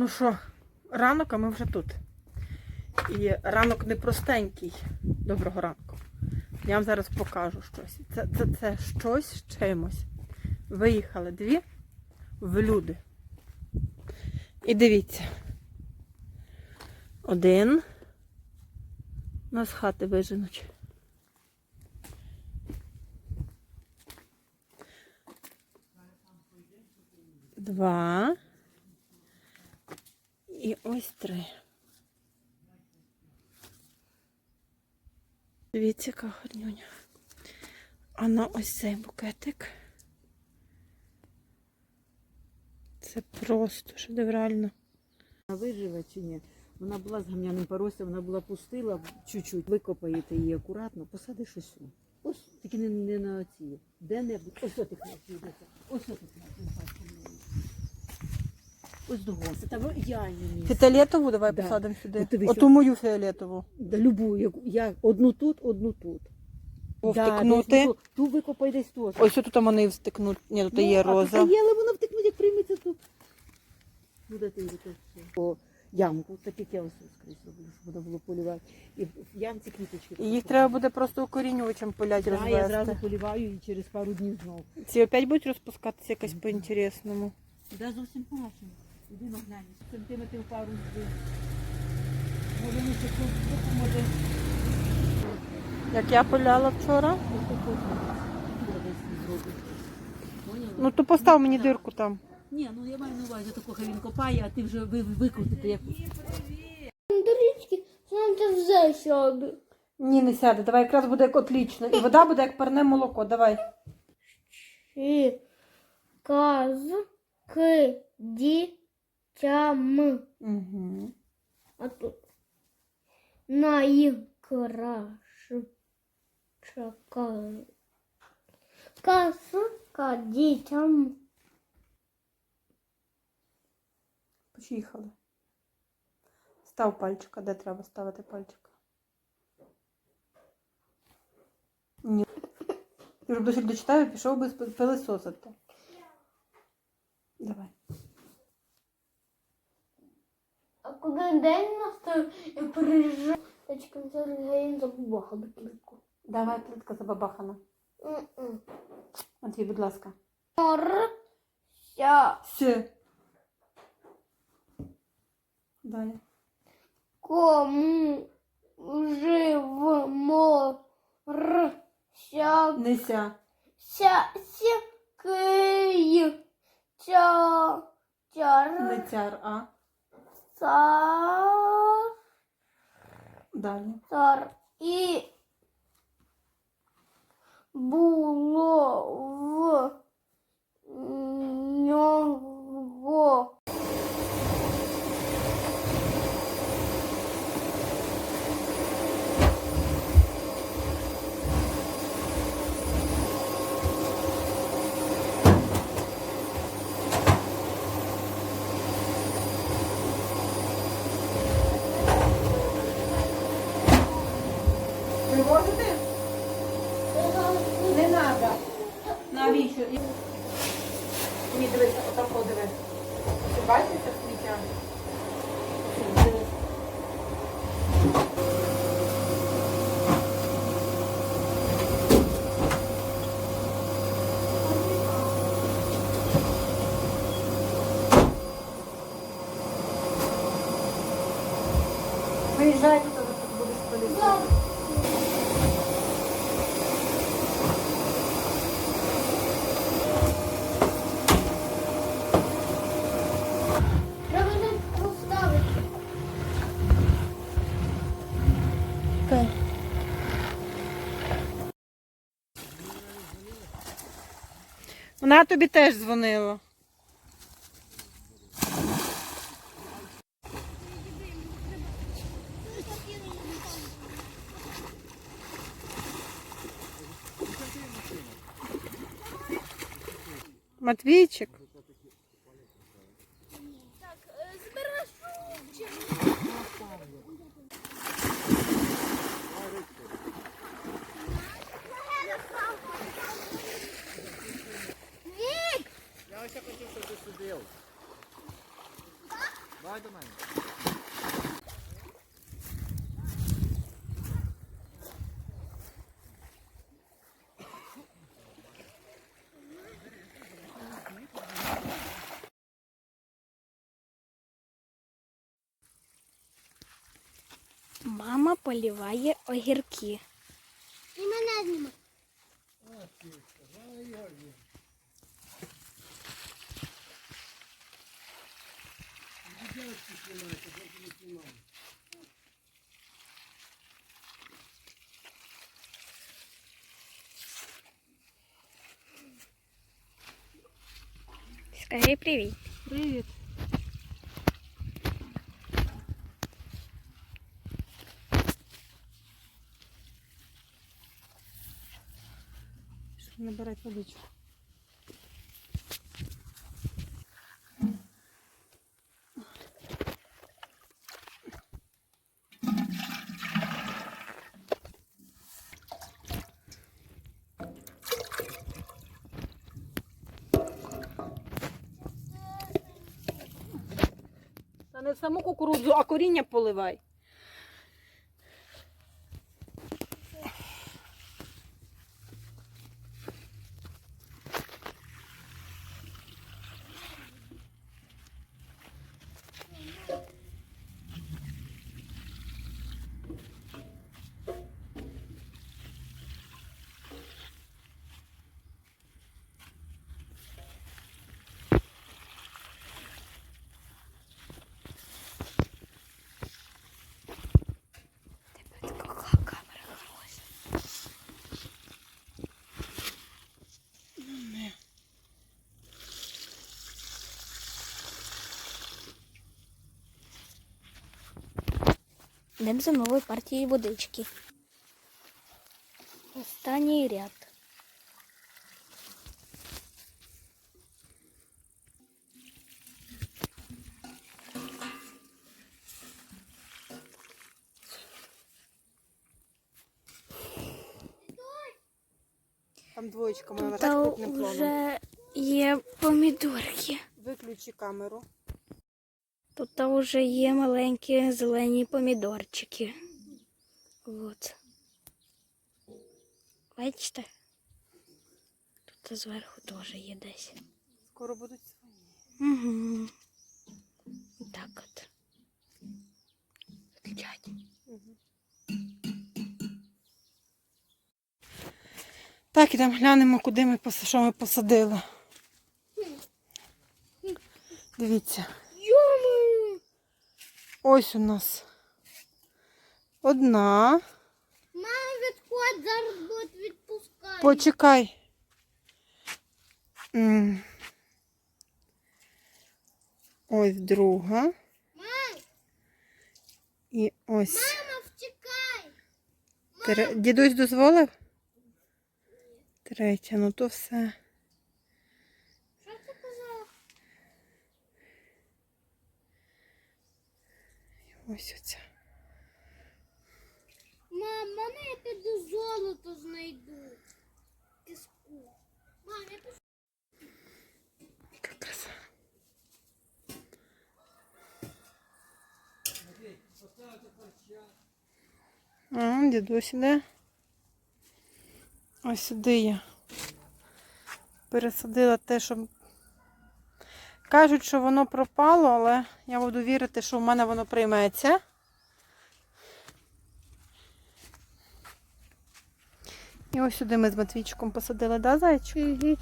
Ну що, ранок, а ми вже тут. І ранок непростенький. Доброго ранку. Я вам зараз покажу щось. Це, це, це щось з чимось. Виїхали дві в люди. І дивіться. Один. Нас з хати виженуть. Два. І ось три. Дивіться, яка гарнюня. А на ось цей букетик. Це просто шедеврально. Вона виживе чи ні? Вона була з гамняним поросом, вона була пустила чуть-чуть, викопаєте її акуратно, посадиш сюди. Ось тільки не, не на ці. Де-небудь. Ось отих. Ось отих Ось до гостя. Там ідеальне місце. Фіолетову давай Да. посадимо сюди. От дивись, Оту мою фіолетову. Да, любу, яку- я одну тут, одну тут. Втикнути. ту, ту викопай десь теж. Ось тут вони встикнуть. Ні, тут Ну, є роза. Є, але вона втекнуть, як прийметься тут. Буде ти тут. По ямку, так як я ось скрізь роблю, щоб воно було полювати. І в ямці квіточки. І їх треба буде просто укорінювачем полять Да, я зразу розвести. поліваю і через пару днів знову. Ці опять будуть розпускатися якось по-інтересному. Да, зовсім по-нашому. Іди наглянь, сантиметрів пару збив. Може, ми ще тут допоможе. Як я поляла вчора. Ну то постав мені дирку там. Ні, ну я маю на увазі, таку хай він копає, а ти вже ви, викрутите як. До річки знаєте, вже сяду. Ні, не сяде. Давай якраз буде як отлічно. І вода буде як парне молоко. Давай. І казки дітям. Угу. А тут найкраща казка дітям. Поїхали. Став пальчика, де треба ставити пальчика. Ні. Досі дочитаю, пішов би пилисосити. Давай. Коли день настав, я приїжджаю. Тачка Сергій забухала кільку. Давай, плитка забабахана. Матвій, будь ласка. Морся Все. Далі. кому жив морся Неся. ся сякий ця Не цяр цяр, а. Цар Далі. Тар. і було в нього Привозити? Не треба. Навіщо? Ні, дивися, отак подиви. Ти бачиш це сміття? Дивись. Виїжджай, тут будеш поліція. Окей. Вона тобі теж дзвонила. Матвійчик. Давай до мене. Мама поливає огірки. І мене знімай. Скажи привіт. Привіт. Щоб набирати водичку. Та не саму кукурудзу, а коріння поливай. Йдемо за новою партією водички. Останній ряд. Там двоєчка моя крупним планом. вже є помідорки. Виключи камеру. Тут вже є маленькі зелені помідорчики. От. Бачите? Тут зверху теж є десь. Скоро будуть свої. Угу. Так от. Виключать. Так, ідемо глянемо, куди ми що ми посадили. Дивіться. Ось у нас одна. Мама відходь, зараз будуть відпускати. Почекай. Ось друга. Мам, І ось. мама, втікай. Дідусь дозволив? Третя, ну то все. Що ти казала? Ось оця. Мам, мене я піду золото знайду. Піску. Мам, я пішла. Яка краса. А, дідусь іде. Ось сюди я пересадила те, що кажуть, що воно пропало, але я буду вірити, що в мене воно прийметься. І ось сюди ми з Матвійчиком посадили, да, зайчик? Угу.